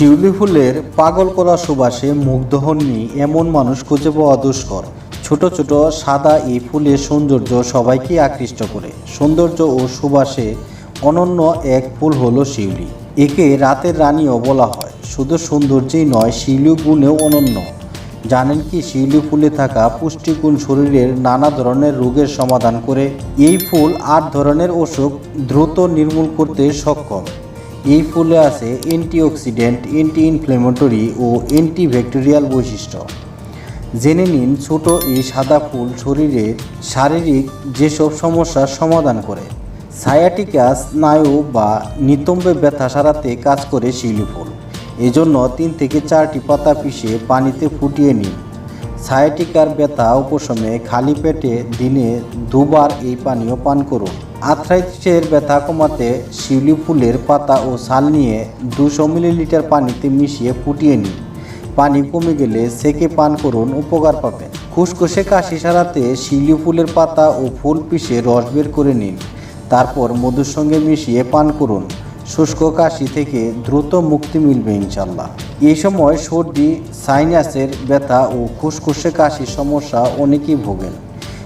শিউলি ফুলের পাগল করা সুবাসে মুগ্ধ হননি এমন মানুষ খুঁজে পাওয়া দুষ্কর। ছোট ছোট সাদা এই ফুলের সৌন্দর্য সবাইকে আকৃষ্ট করে। সৌন্দর্য ও সুবাসে অনন্য এক ফুল হলো শিউলি। একে রাতের রানীও বলা হয়। শুধু সৌন্দর্যেই নয় শিউলি গুণেও অনন্য। জানেন কি, শিউলি ফুলে থাকা পুষ্টিগুণ শরীরের নানা ধরনের রোগের সমাধান করে। এই ফুল আট ধরনের অসুখ দ্রুত নির্মূল করতে সক্ষম। এই ফুলে আছে অ্যান্টিঅক্সিডেন্ট অ্যান্টি ইনফ্লেমেটরি ও অ্যান্টিব্যাকটেরিয়াল বৈশিষ্ট্য। জেনে নিন ছোট এই সাদা ফুল শরীরের শারীরিক যেসব সমস্যার সমাধান করে। সায়াটিকা স্নায়ু বা নিতম্বে ব্যথা সারাতে কাজ করে শিলি ফুল। এজন্য তিন থেকে চারটি পাতা পিষে পানিতে ফুটিয়ে নিন। সায়াটিকার ব্যথা উপশমে খালি পেটে দিনে দুবার এই পানীয় পান করুন। আর্থ্রাইটিসের ব্যথা কমাতে শিউলি ফুলের পাতা ও ছাল নিয়ে দুশো মিলিলিটার পানিতে মিশিয়ে ফুটিয়ে নিন। পানি কমে গেলে সেকে পান করুন, উপকার পাবেন। খুসখুসে কাশি সারাতে শিউলি ফুলের পাতা ও ফুল পিষে রস বের করে নিন। তারপর মধুর সঙ্গে মিশিয়ে পান করুন। শুষ্ক কাশি থেকে দ্রুত মুক্তি মিলবে ইনশাল্লাহ এই সময় সর্দি, সাইনাসের ব্যথা ও খুসখুসে কাশির সমস্যা অনেকেই ভোগেন।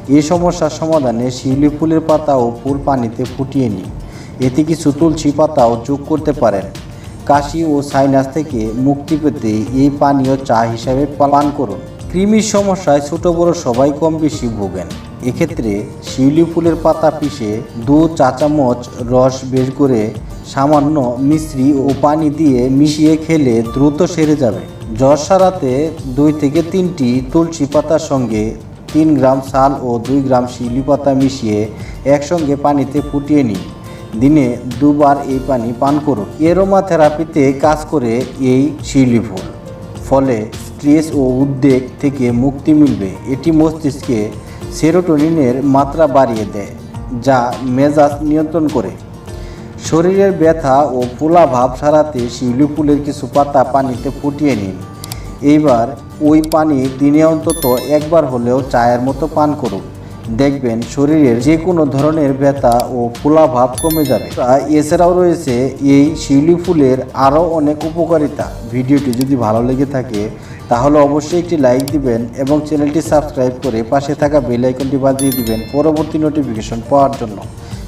এই সমস্যার সমাধানে শিউলি ফুলের পাতা ও ফুল পানিতে ফুটিয়ে নিন। এতে কিছু তুলসী পাতাও যোগ করতে পারেন। কাশি ও সাইনাস থেকে মুক্তি পেতে এই পানীয় চা হিসাবে পালন করুন। কৃমির সমস্যায় ছোট বড় সবাই কম বেশি ভোগেন। এক্ষেত্রে শিউলি ফুলের পাতা পিষে দু চা চামচ রস বের করে সামান্য মিশ্রি ও পানি দিয়ে মিশিয়ে খেলে দ্রুত সেরে যাবে। জ্বর সারাতে দুই থেকে তিনটি তুলসী পাতার সঙ্গে তিন গ্রাম শাল ও দুই গ্রাম শিউলি পাতা মিশিয়ে একসঙ্গে পানিতে ফুটিয়ে নিন। দিনে দুবার এই পানি পান করুন। এরোমা থেরাপিতে কাজ করে এই শিউলি ফুল। ফলে স্ট্রেস ও উদ্বেগ থেকে মুক্তি মিলবে। এটি মস্তিষ্কে সেরোটোনিনের মাত্রা বাড়িয়ে দেয়, যা মেজাজ নিয়ন্ত্রণ করে। শরীরের ব্যথা ও ফোলা ভাব সারাতে শিউলি ফুলের কিছু পাতা পানিতে ফুটিয়ে নিন। এইবার ওই পানি দিনে অন্তত একবার হলেও চায়ের মতো পান করুন। দেখবেন শরীরের যে কোনো ধরনের ব্যথা ও ফোলা ভাব কমে যাবে। এছাড়াও রয়েছে এই শিউলি ফুলের আরও অনেক উপকারিতা। ভিডিওটি যদি ভালো লেগে থাকে, তাহলে অবশ্যই একটি লাইক দিবেন এবং চ্যানেলটি সাবস্ক্রাইব করে পাশে থাকা বেল আইকনটি বাজিয়ে দিবেন পরবর্তী নোটিফিকেশন পাওয়ার জন্য।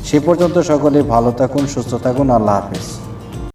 সে পর্যন্ত সকলে ভালো থাকুন, সুস্থ থাকুন, আল্লাহ হাফেজ।